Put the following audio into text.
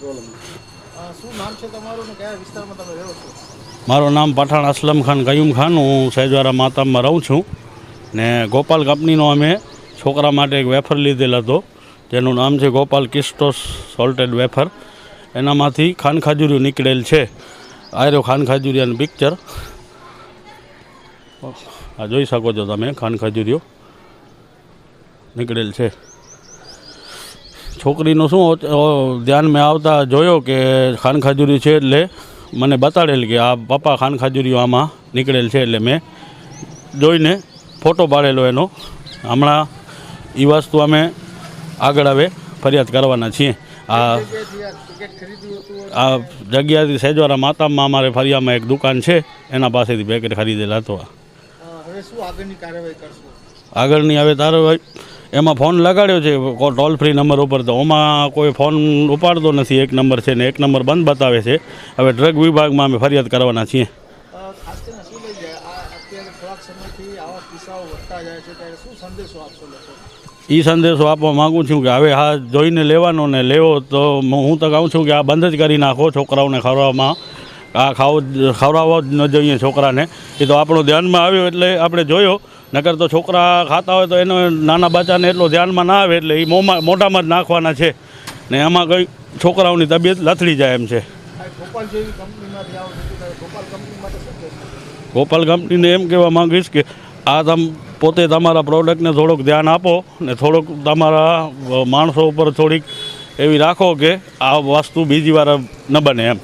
Problem શું નામ છે તમારું ને કયા વિસ્તારમાં તમે રહો છો? મારું નામ પઠાણ અસલમ ખાન કયુમ ખાન. હું સહેજવારા માતામાં રહું છું ને ગોપાલ કંપનીનો અમે છોકરા માટે એક વેફર લીધેલ હતો. જેનું નામ છે ગોપાલ કિસ્ટોસ સોલ્ટેડ વેફર. એનામાંથી ખાન ખાજુરિયું નીકળેલ છે. આર્યો ખાન ખાજુરિયાનું પિક્ચર. આ જોઈ શકો છો તમે ખાન ખાજુરિયો નીકળેલ છે. છોકરીનું શું ધ્યાનમાં આવતા જોયો કે ખાન ખાજુરી છે એટલે મને બતાડેલ કે આ પપ્પા ખાન ખાજુરીઓ આમાં નીકળેલ છે એટલે મેં જોઈને ફોટો પાડેલો એનો. હમણાં એ વસ્તુ અમે આગળ હવે ફરિયાદ કરવાના છીએ. આ આ જગ્યાથી સેજવારા માતામાં અમારે ફરિયામાં એક દુકાન છે એના પાસેથી પેકેટ ખરીદેલા હતો આગળની આગળની હવે તારો ભાઈ એમાં ફોન લગાડ્યો છે કો- ટોલ ફ્રી નંબર ઉપર. તો ઓમાં કોઈ ફોન ઉપાડતો નથી. એક નંબર છે ને એક નંબર બંધ બતાવે છે. હવે ડ્રગ વિભાગમાં અમે ફરિયાદ કરવાના છીએ. એ સંદેશો આપવા માગું છું કે હવે હા જોઈને લેવાનો ને લેવો તો હું તો કહું છું કે આ બંધ જ કરી નાખો છોકરાઓને ખવડાવવામાં. આ ખાવો ખવડાવવા જ ન જોઈએ છોકરાને. એ તો આપણું ધ્યાનમાં આવ્યો એટલે આપણે જોયો. નકર તો છોકરા ખાતા હોય તો એનો નાના બચ્ચાને એટલો ધ્યાનમાં ના આવે એટલે એ મોંમાં મોઢામાં જ નાખવાના છે. ને એમાં કંઈ છોકરાઓની તબિયત લથડી જાય એમ છે. ગોપાલ કંપનીને એમ કહેવા માંગીશ કે આ તમ પોતે તમારા પ્રોડક્ટને થોડુંક ધ્યાન આપો ને થોડુંક તમારા માણસો ઉપર થોડીક એવી રાખો કે આ વસ્તુ બીજી વાર ન બને એમ.